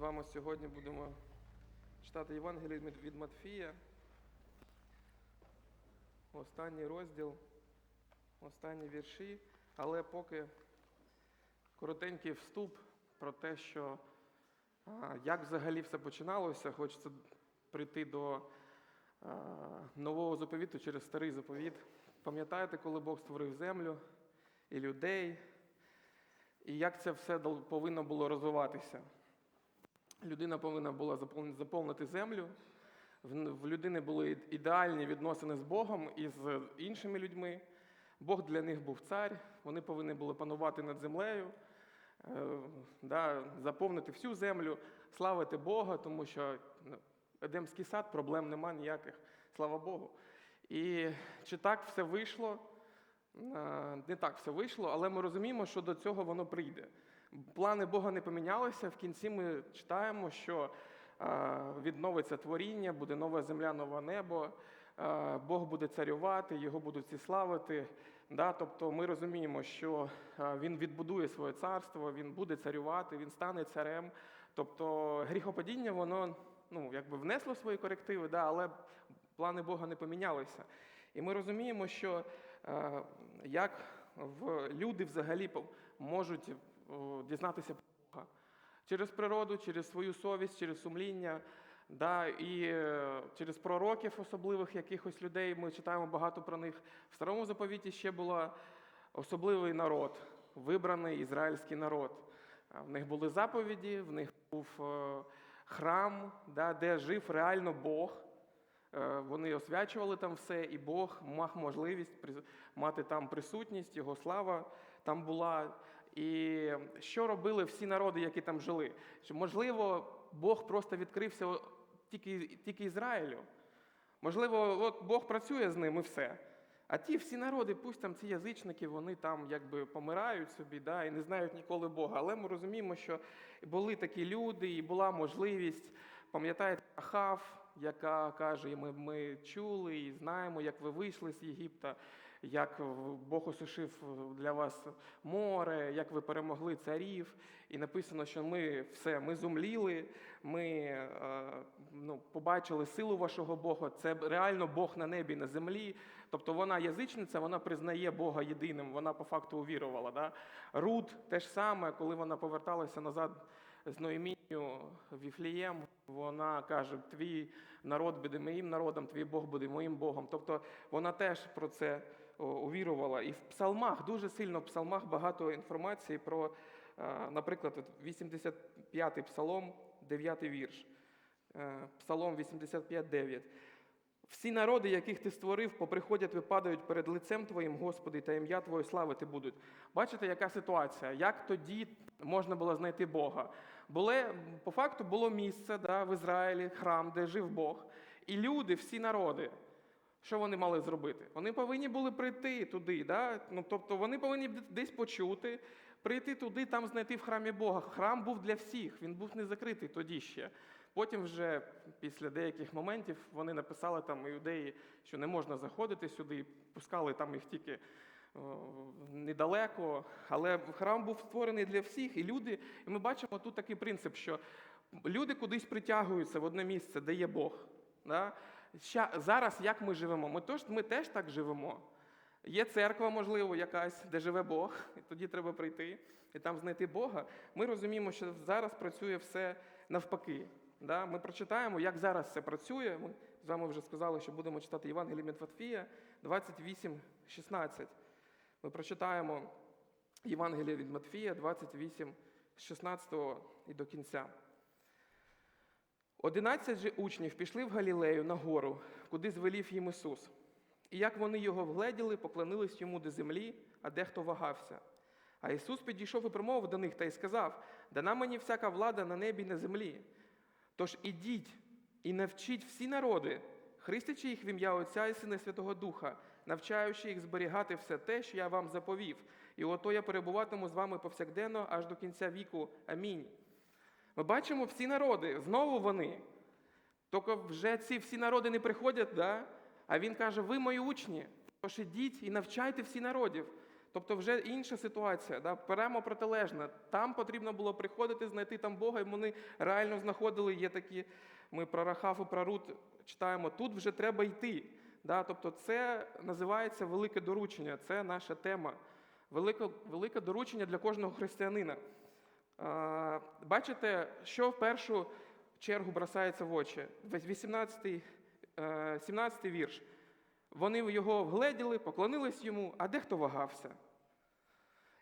вами сьогодні будемо читати Євангеліє від- Матфія. Останній розділ, останні вірші, але поки коротенький вступ про те, що як взагалі все починалося, хочеться прийти до нового заповіту через старий заповіт. Пам'ятаєте, коли Бог створив землю і людей, і як це все повинно було розвиватися? Людина повинна була запов- заповнити землю. В людини були ідеальні відносини з Богом і з іншими людьми. Бог для них був цар, вони повинні були панувати над землею, е, да, заповнити всю землю, славити Бога, тому що ну, Едемський сад, проблем нема ніяких, слава Богу. І чи так все вийшло? Е, Не так все вийшло, але ми розуміємо, що до цього воно прийде. Плани Бога не помінялися. В кінці ми читаємо, що е, відновиться творіння, буде нова земля, нове небо. е, Бог буде царювати, його будуть всі славити. Да? Тобто ми розуміємо, що е, він відбудує своє царство, він буде царювати, він стане царем. Тобто гріхопадіння, воно ну, якби внесло свої корективи, да, але плани Бога не помінялися. І ми розуміємо, що як люди взагалі можуть дізнатися про Бога через природу, через свою совість, через сумління. Да, і е, через пророків особливих якихось людей ми читаємо багато про них. В старому заповіті ще був особливий народ, вибраний ізраїльський народ. В них були заповіді, в них був е, храм, да, де жив реально Бог. Е, Вони освячували там все, і Бог мав можливість мати там присутність, його слава там була. І що робили всі народи, які там жили? Що, можливо, Бог просто відкрився тільки, тільки Ізраїлю. Можливо, от Бог працює з ним і все. А ті всі народи, пусть там ці язичники, вони там якби помирають собі, да, і не знають ніколи Бога. Але ми розуміємо, що були такі люди, і була можливість. Пам'ятаєте, Ахав, яка каже, ми, ми чули і знаємо, як ви вийшли з Єгипта, як Бог осушив для вас море, як ви перемогли царів. І написано, що ми все, ми зумліли, ми е, ну, побачили силу вашого Бога. Це реально Бог на небі, на землі. Тобто вона язичниця, вона признає Бога єдиним, вона по факту увірувала. Да? Рут те ж саме, коли вона поверталася назад з Ноемінню в Віфлієм, вона каже: Твій народ буде моїм народом, твій Бог буде моїм Богом. Тобто вона теж про це увірувала. І в псалмах, дуже сильно в псалмах багато інформації про, е, наприклад, от 85-й псалом, 9 вірш. Е, Псалом 85.9. Всі народи, яких ти створив, поприходять, випадають перед лицем Твоїм, Господи, та ім'я Твоє славити будуть. Бачите, яка ситуація? Як тоді можна було знайти Бога? Буле, по факту було місце да, в Ізраїлі, храм, де жив Бог. І люди, всі народи, що вони мали зробити? Вони повинні були прийти туди. Да? Ну, тобто вони повинні десь почути, прийти туди, там знайти в храмі Бога. Храм був для всіх, він був не закритий тоді ще. Потім вже після деяких моментів вони написали там іудеї, що не можна заходити сюди, пускали там їх тільки о, недалеко. Але храм був створений для всіх, і люди, і ми бачимо тут такий принцип, що люди кудись притягуються в одне місце, де є Бог. Да? Зараз як ми живемо? Ми, тож, ми теж так живемо. Є церква, можливо, якась, де живе Бог, і тоді треба прийти і там знайти Бога. Ми розуміємо, що зараз працює все навпаки. Да? Ми прочитаємо, як зараз це працює. Ми з вами вже сказали, що будемо читати Євангеліє від Матфія 28, 16. Ми прочитаємо Євангеліє від Матфія 28, з 16 і до кінця. Одинадцять же учнів пішли в Галілею на гору, куди звелів їм Ісус. І як вони його вгледіли, поклонились йому до землі, а дехто вагався. А Ісус підійшов і промовив до них та й сказав: Дана мені всяка влада на небі і на землі. Тож ідіть і навчіть всі народи, хрестячи їх в ім'я Отця і Сина Святого Духа, навчаючи їх зберігати все те, що я вам заповів. І ото я перебуватиму з вами повсякденно аж до кінця віку. Амінь. Ми бачимо всі народи, знову вони. Тільки вже ці всі народи не приходять, да? а він каже: ви мої учні, тож ідіть і навчайте всі народів. Тобто вже інша ситуація, да? прямо протилежна. Там потрібно було приходити, знайти там Бога, і вони реально знаходили. Є такі, ми про Рахав і про Рут читаємо. Тут вже треба йти. Да? Тобто, це називається велике доручення. Це наша тема. Велике, велике доручення для кожного християнина. Бачите, що в першу чергу бросається в очі? 18, е, 17 вірш. Вони його вгледіли, поклонились йому, а дехто вагався.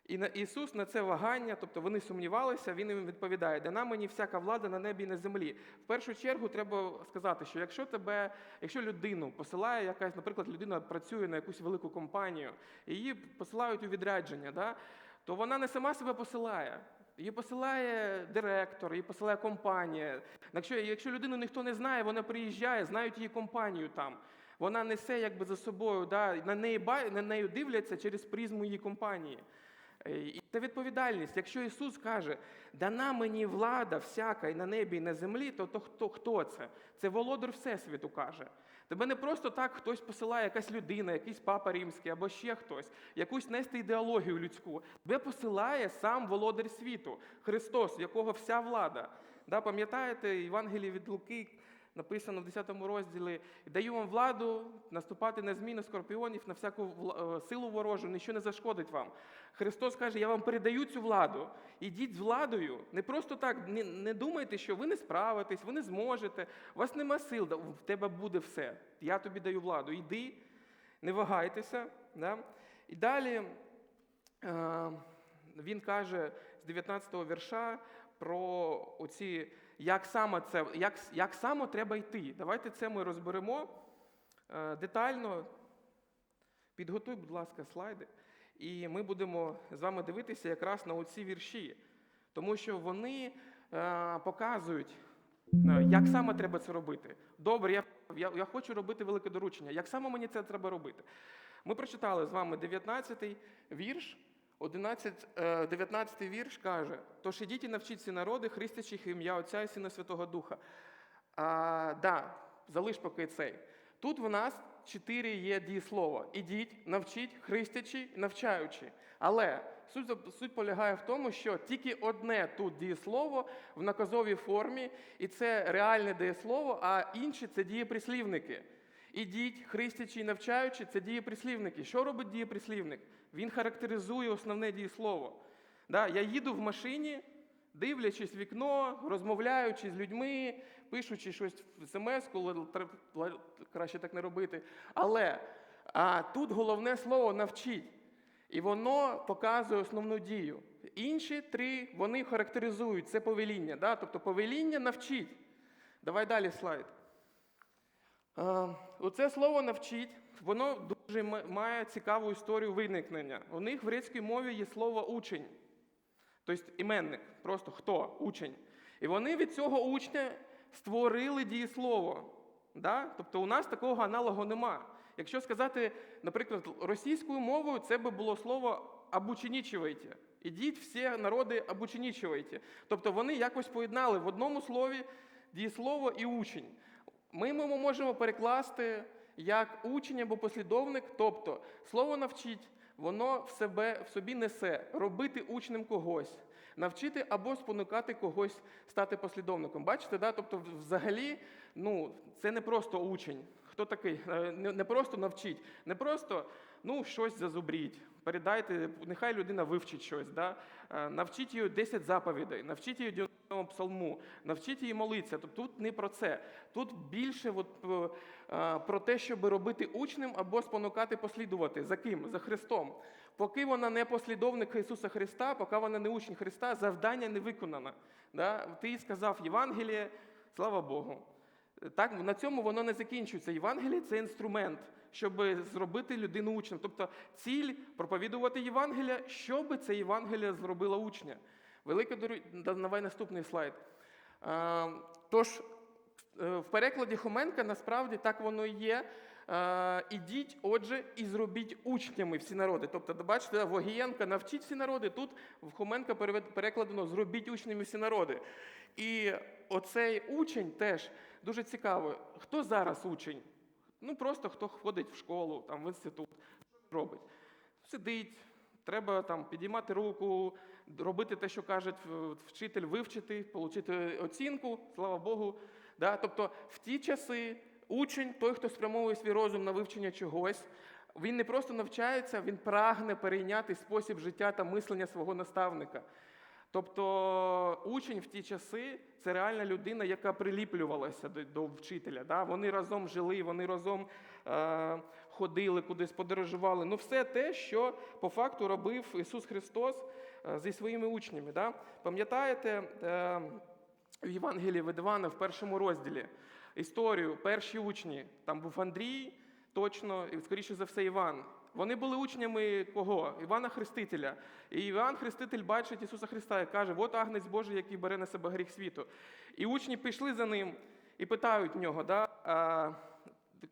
І Ісус на це вагання, тобто вони сумнівалися, Він їм відповідає: дана мені всяка влада на небі і на землі. В першу чергу треба сказати, що якщо тебе, якщо людину посилає якась, наприклад, людина працює на якусь велику компанію, її посилають у відрядження, да, то вона не сама себе посилає. Її посилає директор, її посилає компанія. Якщо, якщо людину ніхто не знає, вона приїжджає, знають її компанію там. Вона несе якби за собою, да, на неї на неї дивляться через призму її компанії. Е, І це відповідальність. Якщо Ісус каже, дана мені влада всяка і на небі, і на землі, то, то хто, хто це? Це володар Всесвіту каже. Тебе не просто так хтось посилає, якась людина, якийсь папа римський або ще хтось, якусь нести ідеологію людську. Тебе посилає сам володар світу, Христос, якого вся влада. Да, пам'ятаєте, Євангелії від Луки написано в 10 розділі: даю вам владу наступати на зміни скорпіонів, на всяку е, силу ворожу, нічого не зашкодить вам. Христос каже: Я вам передаю цю владу. Ідіть з владою. Не просто так, не, не думайте, що ви не справитесь, ви не зможете. У вас нема сил, в тебе буде все. Я тобі даю владу. Йди, не вагайтеся. Да? І далі е, він каже з 19 го вірша про оці, як саме це, як, як саме треба йти. Давайте це ми розберемо е, детально. Підготуй, будь ласка, слайди. І ми будемо з вами дивитися якраз на оці вірші, тому що вони е, показують, е, як саме треба це робити. Добре, я, я, я хочу робити велике доручення. Як саме мені це треба робити? Ми прочитали з вами 19-й вірш. 11, е, 19 вірш каже: Тож ідіть і навчіть всі народи, хрестячих ім'я Отця і Сина Святого Духа. А, да, залиш поки цей. Тут в нас чотири є дієслова. Ідіть, навчіть, хрестячи, навчаючи. Але суть, суть полягає в тому, що тільки одне тут дієслово в наказовій формі, і це реальне дієслово, а інші це дієприслівники. Ідіть, хрестячи і навчаючи, це дієприслівники. Що робить дієприслівник? Він характеризує основне дієслово. Да, я їду в машині, дивлячись в вікно, розмовляючи з людьми, пишучи щось в смс-ку, краще так не робити. Але а, тут головне слово навчіть. І воно показує основну дію. Інші три вони характеризують це повеління. Да? Тобто повеління навчіть. Давай далі слайд. Е, Оце слово навчіть, воно дуже має цікаву історію виникнення. У них в грецькій мові є слово учень, тобто іменник, просто хто учень. І вони від цього учня створили дієслово. Да? Тобто у нас такого аналогу нема. Якщо сказати, наприклад, російською мовою, це би було слово «обученічивайте». Ідіть всі народи обученічивайте. Тобто вони якось поєднали в одному слові дієслово і учень. Ми йому можемо перекласти як учень або послідовник, тобто слово навчіть, воно в себе в собі несе робити учнем когось, навчити або спонукати когось стати послідовником. Бачите, да? тобто, взагалі, ну, це не просто учень. Хто такий? Е, Не, просто навчіть, не просто ну, щось зазубріть. Передайте, нехай людина вивчить щось. Да? Е, Навчіть її 10 заповідей, навчіть її 90 псалму, навчіть її молитися. Тобто тут не про це. Тут більше от, е, е, про те, щоб робити учнем або спонукати послідувати. За ким? За Христом. Поки вона не послідовник Ісуса Христа, поки вона не учень Христа, завдання не виконано. Да? Ти сказав Євангеліє, слава Богу. Так, на цьому воно не закінчується. Євангеліє це інструмент, щоб зробити людину учнем. Тобто ціль проповідувати Євангелія, щоб це Євангеліє зробило учня. Велике Давай наступний слайд. Е, Тож, е, в перекладі Хоменка насправді так воно і є. Е, Ідіть, отже, і зробіть учнями всі народи. Тобто, бачите, Вогієнка навчіть всі народи. Тут в Хоменка перекладено зробіть учнями всі народи. І оцей учень теж дуже цікаво. Хто зараз учень? Ну просто хто ходить в школу, там в інститут, що робить? Сидить, Треба там підіймати руку, робити те, що каже вчитель, вивчити, отримати оцінку, слава Богу. Да? Тобто в ті часи учень, той, хто спрямовує свій розум на вивчення чогось, він не просто навчається, він прагне перейняти спосіб життя та мислення свого наставника. Тобто учень в ті часи це реальна людина, яка приліплювалася до, до вчителя. Да? Вони разом жили, вони разом е, ходили, кудись подорожували. Ну, все те, що по факту робив Ісус Христос е, зі своїми учнями. Да? Пам'ятаєте е, в Євангелії від Івана в першому розділі історію, перші учні, там був Андрій, точно, і скоріше за все, Іван. Вони були учнями кого? Івана Хрестителя. І Іван Хреститель бачить Ісуса Христа і каже: от агнець Божий, який бере на себе гріх світу. І учні пішли за ним і питають нього, да, а,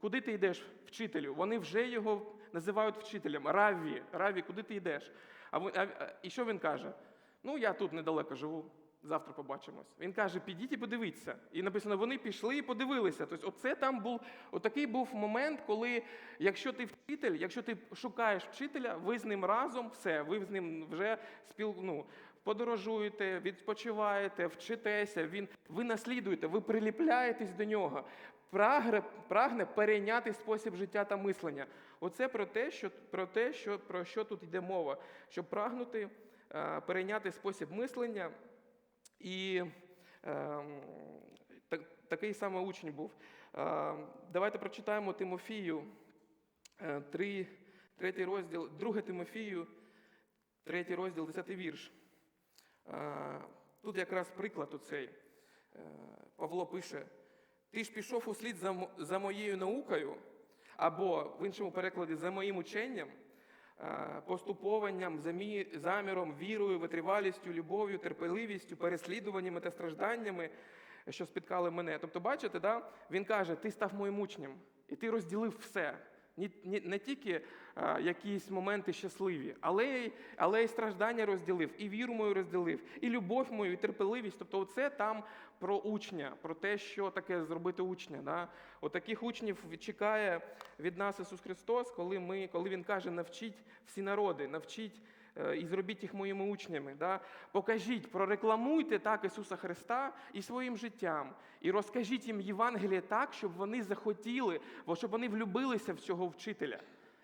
куди ти йдеш, вчителю? Вони вже його називають вчителем. Равві, Равві, куди ти йдеш? А, а- і що він каже? Ну, я тут недалеко живу. Завтра побачимось. Він каже: підіть і подивіться. І написано, вони пішли і подивилися. Тобто, оце там був отакий був момент, коли якщо ти вчитель, якщо ти шукаєш вчителя, ви з ним разом, все, ви з ним вже спіл, ну, подорожуєте, відпочиваєте, вчитеся. Він ви наслідуєте, ви приліпляєтесь до нього. Прагне, прагне перейняти спосіб життя та мислення. Оце про те, що про те, що про що тут йде мова, щоб прагнути е, перейняти спосіб мислення. І ем, такий саме учень був. Ем, давайте прочитаємо Тимофію, е, 3, третій розділ, 2 Тимофію, третій розділ, 10 вірш. Е, тут якраз приклад оцей. Е, Павло пише: Ти ж пішов услід за, моєю наукою, або в іншому перекладі за моїм ученням, е, поступованням, заміром, вірою, витривалістю, любов'ю, терпеливістю, переслідуваннями та стражданнями, що спіткали мене. Тобто, бачите, да? він каже: ти став моїм учнем, і ти розділив все. Не тільки якісь моменти щасливі, але, але й страждання розділив, і віру мою розділив, і любов мою, і терпеливість. Тобто, це там про учня, про те, що таке зробити учня. Да? От учнів чекає від нас Ісус Христос, коли, ми, коли Він каже, навчіть всі народи, навчіть е, і зробіть їх моїми учнями. Да? Покажіть, прорекламуйте так Ісуса Христа і своїм життям. І розкажіть їм Євангеліє так, щоб вони захотіли, щоб вони влюбилися в цього вчителя.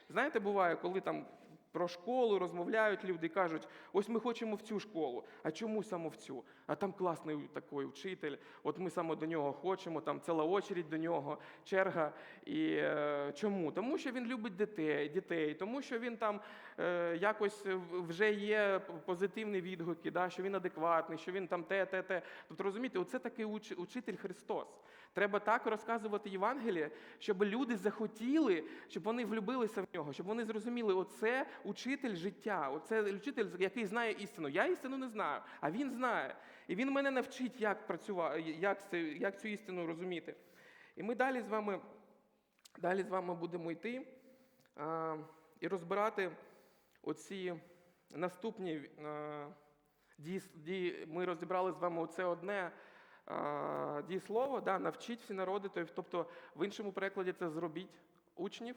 Знаєте, буває, коли там про школу розмовляють люди кажуть, ось ми хочемо в цю школу. А чому саме в цю? А там класний такий вчитель, от ми саме до нього хочемо, там ціла очередь до нього, черга. І е, чому? Тому що він любить дітей, дітей, тому що він там е, якось вже є позитивні відгуки, да, що він адекватний, що він там те, те, те. Тобто, розумієте, оце такий уч- учитель Христос. Треба так розказувати Євангеліє, щоб люди захотіли, щоб вони влюбилися в нього, щоб вони зрозуміли, оце учитель життя, оце учитель, який знає істину. Я істину не знаю, а він знає. І він мене навчить, як працювати, як, це, як цю істину розуміти. І ми далі з вами, далі з вами будемо йти а, і розбирати оці наступні а, дії. Ми розібрали з вами оце одне дієслово, да, навчіть всі народи, тобто в іншому перекладі це зробіть учнів.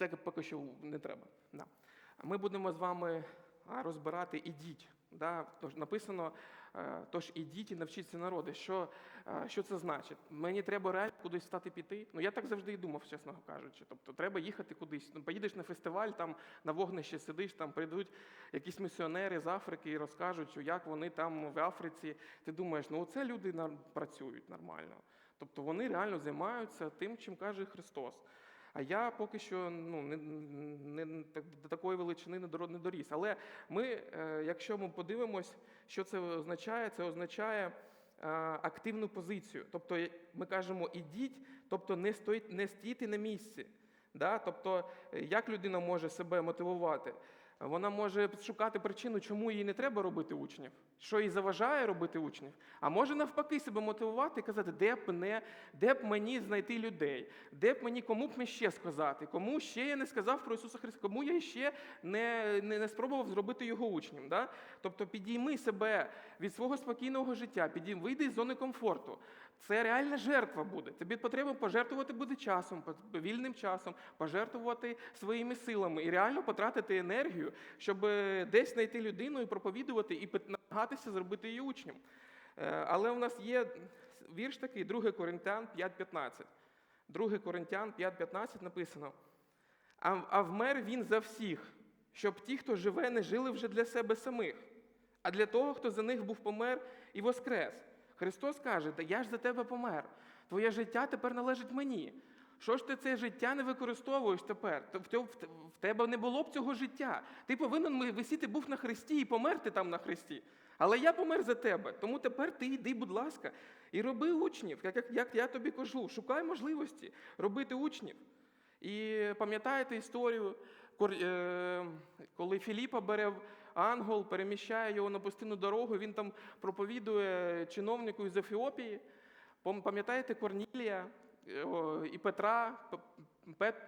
Це поки що не треба. Да. Ми будемо з вами розбирати ідіть. Да? Тож написано, е, тож ідіть і навчіться народи. Що, е, що це значить? Мені треба реально кудись стати піти. Ну я так завжди і думав, чесно кажучи. Тобто треба їхати кудись. Ну, поїдеш на фестиваль, там на вогнищі сидиш, там прийдуть якісь місіонери з Африки і розкажуть, як вони там в Африці. Ти думаєш, ну оце люди працюють нормально. Тобто вони реально займаються тим, чим каже Христос. А я поки що ну, не, не, до такої величини не доріс. Але ми, е, якщо ми подивимось, що це означає, це означає е, активну позицію. Тобто ми кажемо ідіть, тобто не стоїть, не стійте на місці. Да? Тобто, як людина може себе мотивувати? Вона може шукати причину, чому їй не треба робити учнів, що їй заважає робити учнів. А може навпаки себе мотивувати і казати, де б мене, де б мені знайти людей, де б мені кому б мені ще сказати, кому ще я не сказав про Ісуса Христа, кому я ще не, не, не спробував зробити його учнем. Да? Тобто підійми себе від свого спокійного життя, підійми, вийди з зони комфорту. Це реальна жертва буде. Тобі потрібно пожертвувати буде часом, вільним часом, пожертвувати своїми силами і реально потратити енергію, щоб е, десь знайти людину і проповідувати, і намагатися зробити її учнем. Е, Але у нас є вірш такий, 2 Коринтян 5.15. 2 Коринтян 5.15 написано. А, вмер він за всіх, щоб ті, хто живе, не жили вже для себе самих, а для того, хто за них був помер і воскрес. Христос каже, та я ж за тебе помер. Твоє життя тепер належить мені. Що ж ти це життя не використовуєш тепер? В тебе не було б цього життя. Ти повинен висіти був на хресті і померти там на хресті. Але я помер за тебе. Тому тепер ти йди, будь ласка, і роби учнів, як, як, я тобі кажу. Шукай можливості робити учнів. І пам'ятаєте історію, е, коли Філіпа бере ангел, переміщає його на пустинну дорогу, він там проповідує чиновнику із Ефіопії. Пам'ятаєте Корнілія і Петра?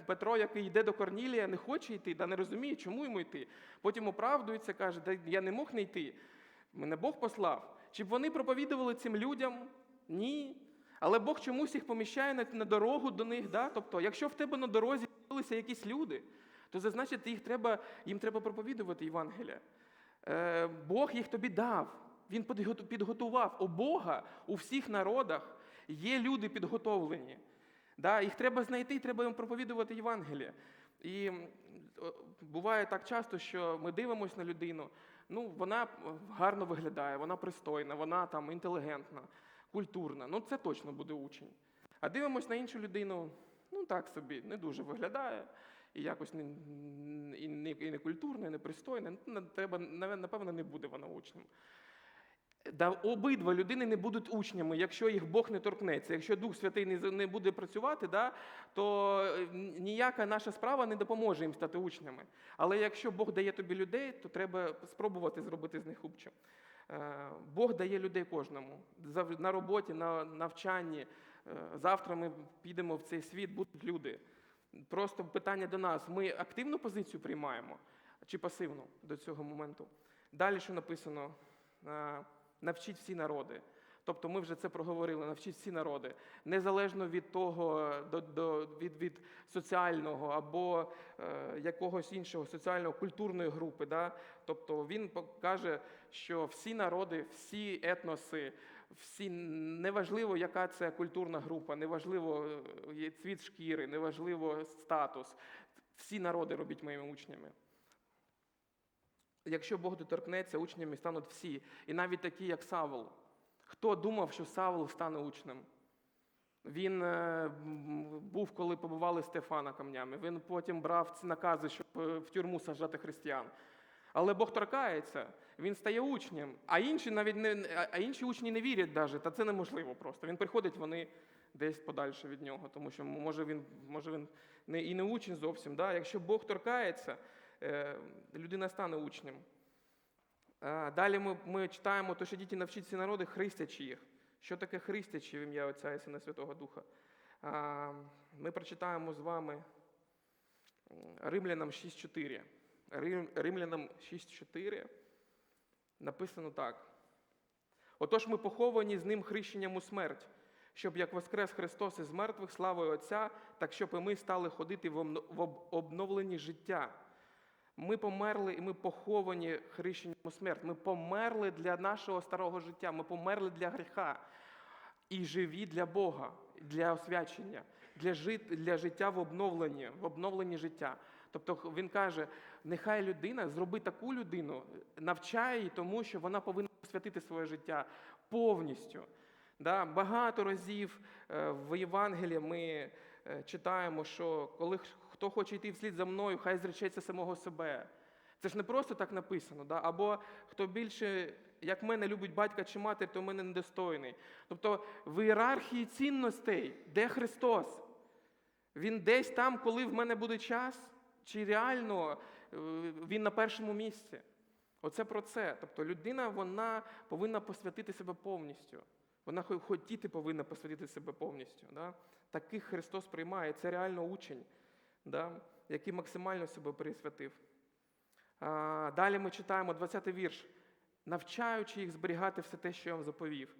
Петро, який йде до Корнілія, не хоче йти, да не розуміє, чому йому йти. Потім оправдується, каже, да я не мог не йти. Мене Бог послав. Чи б вони проповідували цим людям? Ні. Але Бог чомусь їх поміщає на, дорогу до них. Да? Тобто, якщо в тебе на дорозі з'явилися якісь люди, то це значить, їх треба, їм треба проповідувати Євангелія. Е, Бог їх тобі дав. Він підготував. У Бога у всіх народах є люди підготовлені. Да? Їх треба знайти, треба їм проповідувати Євангеліє. І буває так часто, що ми дивимося на людину. Ну, вона е, гарно виглядає, вона пристойна, вона там інтелігентна, культурна. Ну, це точно буде учень. А дивимося на іншу людину, ну так собі, не дуже виглядає, і якось не, і не, і не культурна, і не пристойна. Ну, треба, напевно, не буде вона учнем. Да, обидва людини не будуть учнями, якщо їх Бог не торкнеться. Якщо Дух Святий не, буде працювати, да, то е, ніяка наша справа не допоможе їм стати учнями. Але якщо Бог дає тобі людей, то треба спробувати зробити з них учнем. Е, Бог дає людей кожному на роботі, на навчанні. Е, Завтра ми підемо в цей світ, будуть люди. Просто питання до нас: ми активну позицію приймаємо чи пасивну до цього моменту? Далі що написано? Навчіть всі народи. Тобто ми вже це проговорили, навчіть всі народи, незалежно від того, до, до, від, від соціального або е, якогось іншого соціально-культурної групи. Да? Тобто він покаже, що всі народи, всі етноси, всі неважливо, яка це культурна група, неважливо е, цвіт шкіри, неважливо статус. Всі народи робіть моїми учнями. Якщо Бог доторкнеться, учнями стануть всі, і навіть такі, як Савол. Хто думав, що Савол стане учнем? Він е, був, коли побивали Стефана камнями. Він потім брав ці накази, щоб е, в тюрму саджати християн. Але Бог торкається, він стає учнем, а інші навіть не а- інші учні не вірять навіть, та це неможливо просто. Він приходить, вони десь подальше від нього, тому що може він, може він не, і не учень зовсім. Да? Якщо Бог торкається, людина стане учнем. Е, Далі ми, ми читаємо, то, що діти навчить всі народи, христячи їх. Що таке христячи в ім'я Отця і Сина Святого Духа? Ми прочитаємо з вами Римлянам 6.4. Рим- Римлянам 6.4 написано так. Отож ми поховані з ним хрещенням у смерть, щоб як воскрес Христос із мертвих славою Отця, так щоб і ми стали ходити в обно- в об- обновленні життя. Ми померли і ми поховані хрещенням у смерть. Ми померли для нашого старого життя, ми померли для гріха і живі для Бога, для освячення, для, жит, для життя в обновленні, в обновленні життя. Тобто він каже: нехай людина зроби таку людину, навчає її тому, що вона повинна посвятити своє життя повністю. Да? Багато разів е, в Євангелії ми е, читаємо, що коли хто хоче йти вслід за мною, хай зречеться самого себе. Це ж не просто так написано. Да? Або хто більше, як мене, любить батька чи матір, то мене недостойний. Тобто в ієрархії цінностей, де Христос? Він десь там, коли в мене буде час, чи реально е, він на першому місці? Оце про це. Тобто людина вона повинна посвятити себе повністю. Вона хотіти повинна посвятити себе повністю. Да? Таких Христос приймає. Це реально учень, да? який максимально себе присвятив. Далі ми читаємо 20-й вірш. Навчаючи їх зберігати все те, що я вам заповів.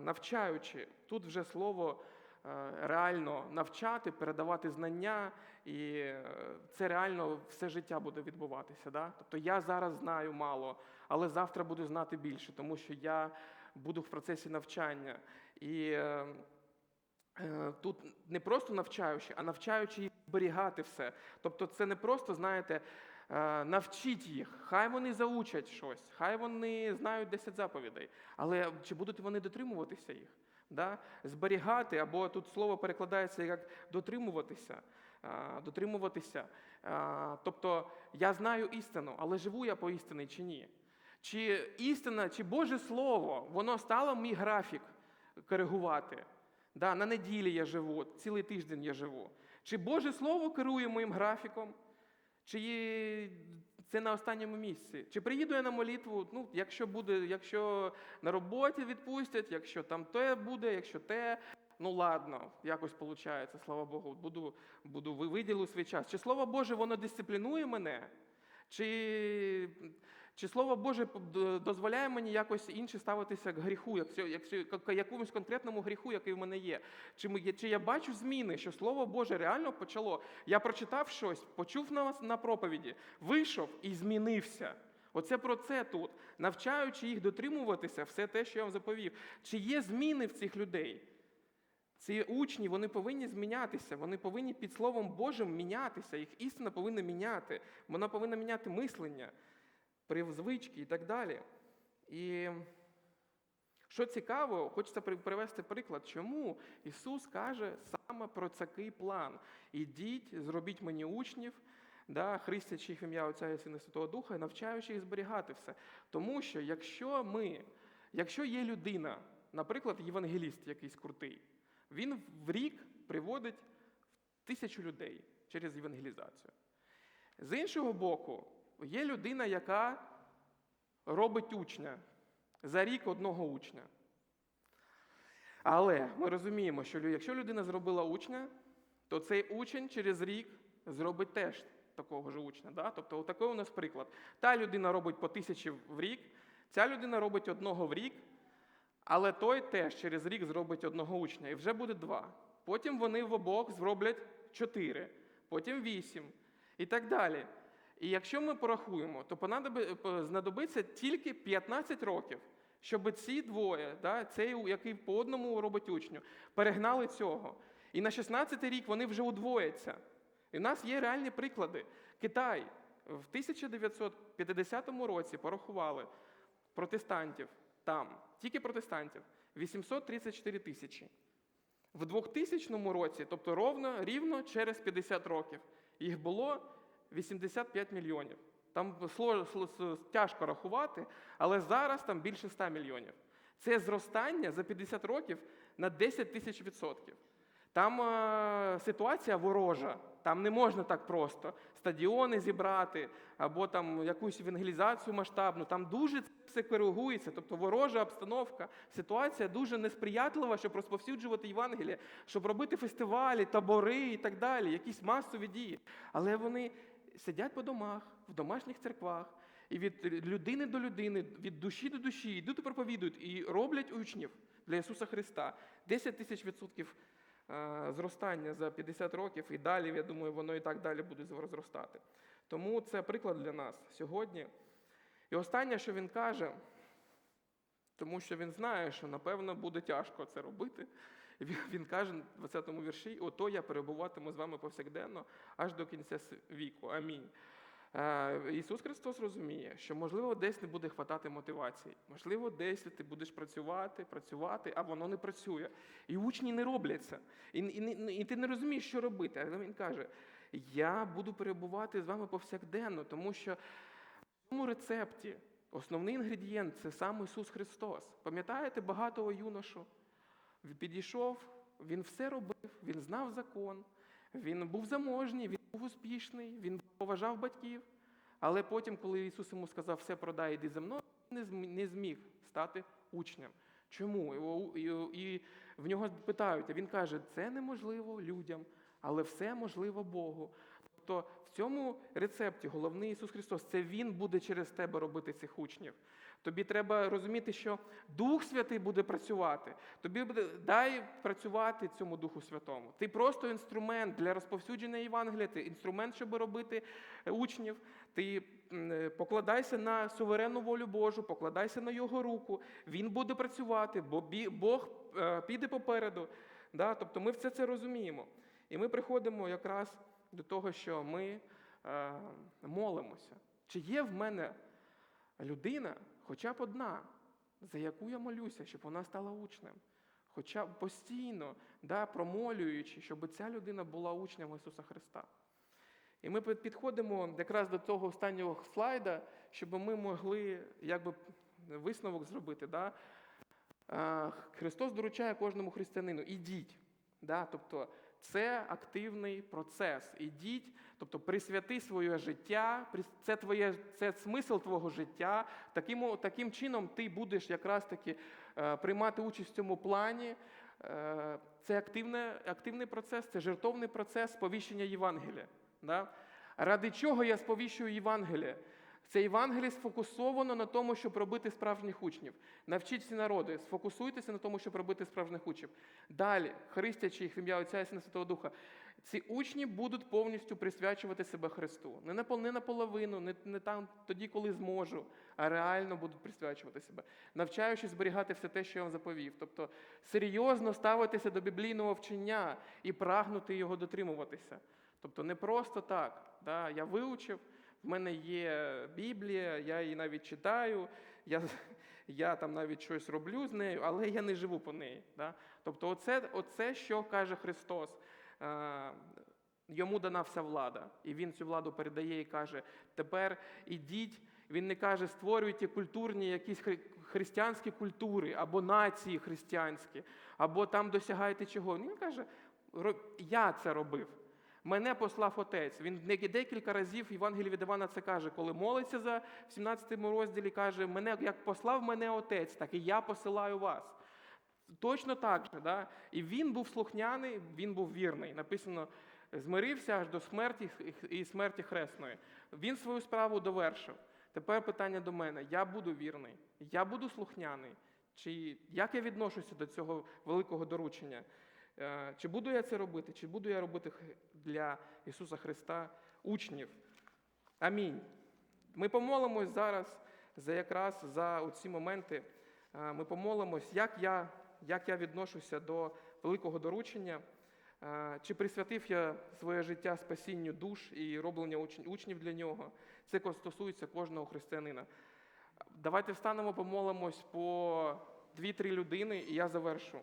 навчаючи. Тут вже слово е, реально навчати, передавати знання, і е, це реально все життя буде відбуватися. Да? Тобто я зараз знаю мало, але завтра буду знати більше, тому що я буду в процесі навчання. І е, тут не просто навчаючи, а навчаючи їх зберігати все. Тобто, це не просто, знаєте, е, навчіть їх, хай вони заучать щось, хай вони знають 10 заповідей, але чи будуть вони дотримуватися їх? Да? Зберігати, або тут слово перекладається як дотримуватися. Дотримуватися. Тобто я знаю істину, але живу я по істині чи ні? Чи істина, чи Боже Слово, воно стало мій графік коригувати? Да, на неділі я живу, цілий тиждень я живу. Чи Боже Слово керує моїм графіком? Чи це на останньому місці? Чи приїду я на молитву? Ну, якщо буде, якщо на роботі відпустять, якщо там те буде, якщо те, ну ладно, якось виходить, слава Богу, буду, буду виділю свій час. Чи Слово Боже, воно дисциплінує мене? Чи, чи Слово Боже дозволяє мені якось інше ставитися к гріху, якщо, якщо к якомусь конкретному гріху, який в мене є? Чи, ми- чи я бачу зміни, що Слово Боже реально почало? Я прочитав щось, почув на, на проповіді, вийшов і змінився. Оце про це тут, навчаючи їх дотримуватися, все те, що я вам заповів. Чи є зміни в цих людей? Ці учні вони повинні змінятися, вони повинні під Словом Божим мінятися. Їх істина повинна міняти. Вона повинна міняти мислення, звички і так далі. І що цікаво, хочеться привести приклад, чому Ісус каже саме про такий план. Ідіть, зробіть мені учнів, да, хрестячи їх ім'я Отця і Сина Святого Духа, і навчаючи їх зберігати все. Тому що якщо ми, якщо є людина, наприклад, євангеліст якийсь крутий, він в рік приводить тисячу людей через євангелізацію. З іншого боку, є людина, яка робить учня за рік одного учня. Але ми розуміємо, що якщо людина зробила учня, то цей учень через рік зробить теж такого ж учня. Да? Тобто, отакий у нас приклад. Та людина робить по тисячі в рік, ця людина робить одного в рік, але той теж через рік зробить одного учня, і вже буде два. Потім вони в обох зроблять чотири, потім вісім і так далі. І якщо ми порахуємо, то знадобиться тільки 15 років, щоб ці двоє, да, цей, який по одному робить учню, перегнали цього. І на 16 рік вони вже удвояться. І в нас є реальні приклади. Китай в 1950 році порахували протестантів там, тільки протестантів, 834 тисячі. В 2000 році, тобто ровно, рівно через 50 років, їх було 85 мільйонів. Там тяжко рахувати, але зараз там більше 100 мільйонів. Це зростання за 50 років на 10 тисяч відсотків. Там е, ситуація ворожа, там не можна так просто стадіони зібрати або там якусь евангелізацію масштабну. Там дуже все коригується, тобто ворожа обстановка, ситуація дуже несприятлива, щоб розповсюджувати Євангеліє, щоб робити фестивалі, табори і так далі, якісь масові дії. Але вони сидять по домах, в домашніх церквах, і від людини до людини, від душі до душі йдуть і проповідують і роблять учнів для Ісуса Христа. 10 тисяч відсотків е, зростання за 50 років, і далі, я думаю, воно і так далі буде зростати. Тому це приклад для нас сьогодні. І останнє, що він каже, тому що він знає, що напевно буде тяжко це робити. Він, каже в 20-му вірші: ото я перебуватиму з вами повсякденно аж до кінця віку. Амінь. Е, Ісус Христос розуміє, що можливо десь не буде хватати мотивації, можливо, десь ти будеш працювати, працювати, а воно не працює. І учні не робляться. І, і, і ти не розумієш, що робити. Але він каже: Я буду перебувати з вами повсякденно, тому що в цьому рецепті основний інгредієнт це сам Ісус Христос. Пам'ятаєте багатого юношу? Підійшов, він все робив, він знав закон, він був заможній, він був успішний, він поважав батьків. Але потім, коли Ісус йому сказав, все продай, іди за мною, він не зміг стати учнем. Чому? І в нього питають, а він каже, це неможливо людям, але все можливо Богу. Тобто в цьому рецепті головний Ісус Христос це Він буде через тебе робити цих учнів. Тобі треба розуміти, що Дух Святий буде працювати. Тобі буде дай працювати цьому Духу Святому. Ти просто інструмент для розповсюдження Євангелія, ти інструмент, щоб робити е, учнів. Ти е, покладайся на суверенну волю Божу, покладайся на Його руку. Він буде працювати, бо Бог е, піде попереду. Тобто ми все це розуміємо. І ми приходимо якраз до того, що ми е, молимося. Чи є в мене людина, хоча б одна, за яку я молюся, щоб вона стала учнем? Хоча б постійно, да, промолюючи, щоб ця людина була учнем Ісуса Христа. І ми підходимо якраз до того останнього слайда, щоб ми могли якби, висновок зробити. Да? Е, Христос доручає кожному християнину, ідіть. Да? Тобто це активний процес. Ідіть, тобто присвяти своє життя, це, твоє, це смисл твого життя. Таким, таким чином ти будеш якраз таки е, приймати участь в цьому плані. Е, Це активне, активний процес, це жертовний процес сповіщення Євангелія. Да? Ради чого я сповіщую Євангеліє? Це Євангеліє сфокусовано на тому, щоб робити справжніх учнів. Навчіть всі народи, сфокусуйтеся на тому, щоб робити справжніх учнів. Далі, христячи їх в ім'я Отця і Сина Святого Духа, ці учні будуть повністю присвячувати себе Христу. Не, напол- не наполовину, не, не там тоді, коли зможу, а реально будуть присвячувати себе, навчаючись зберігати все те, що я вам заповів. Тобто серйозно ставитися до біблійного вчення і прагнути його дотримуватися. Тобто не просто так. Да? Я вивчив, в мене є Біблія, я її навіть читаю, я, я там навіть щось роблю з нею, але я не живу по неї. Да? Тобто, оце, оце, що каже Христос. Е, Йому дана вся влада, і він цю владу передає і каже: тепер ідіть. Він не каже, створюйте культурні якісь хри- християнські культури або нації християнські, або там досягайте чого. Він каже, я це робив. Мене послав отець. Він декілька разів Євангелії від Івана це каже, коли молиться за 17 розділі, каже, мене як послав мене отець, так і я посилаю вас. Точно так же. Да? І він був слухняний, він був вірний. Написано, змирився аж до смерті і смерті хресної. Він свою справу довершив. Тепер питання до мене: я буду вірний, я буду слухняний. Чи як я відношуся до цього великого доручення? Е, Чи буду я це робити, чи буду я робити для Ісуса Христа учнів? Амінь. Ми помолимось зараз за якраз за ці моменти. Е, Ми помолимось, як я, як я відношуся до великого доручення. Е, Чи присвятив я своє життя спасінню душ і робленню учнів для нього? Це стосується кожного християнина. Давайте встанемо, помолимось по дві-три людини, і я завершу.